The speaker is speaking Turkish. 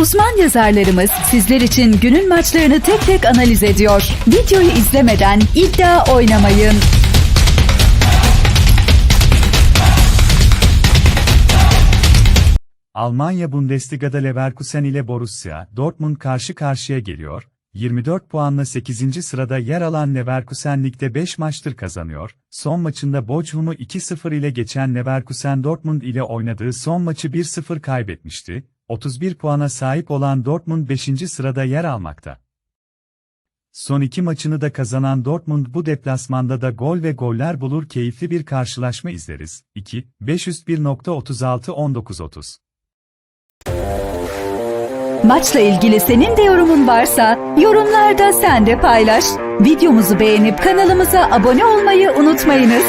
Uzman yazarlarımız sizler için günün maçlarını tek tek analiz ediyor. Videoyu izlemeden iddia oynamayın. Almanya Bundesliga'da Leverkusen ile Borussia Dortmund karşı karşıya geliyor. 24 puanla 8. sırada yer alan Leverkusen ligde 5 maçtır kazanıyor. Son maçında Bochum'u 2-0 ile geçen Leverkusen Dortmund ile oynadığı son maçı 1-0 kaybetmişti. 31 puana sahip olan Dortmund 5. sırada yer almakta. Son iki maçını da kazanan Dortmund bu deplasmanda da gol ve goller bulur keyifli bir karşılaşma izleriz. 2, 501.36-19.30 Maçla ilgili senin de yorumun varsa yorumlarda sen de paylaş. Videomuzu beğenip kanalımıza abone olmayı unutmayınız.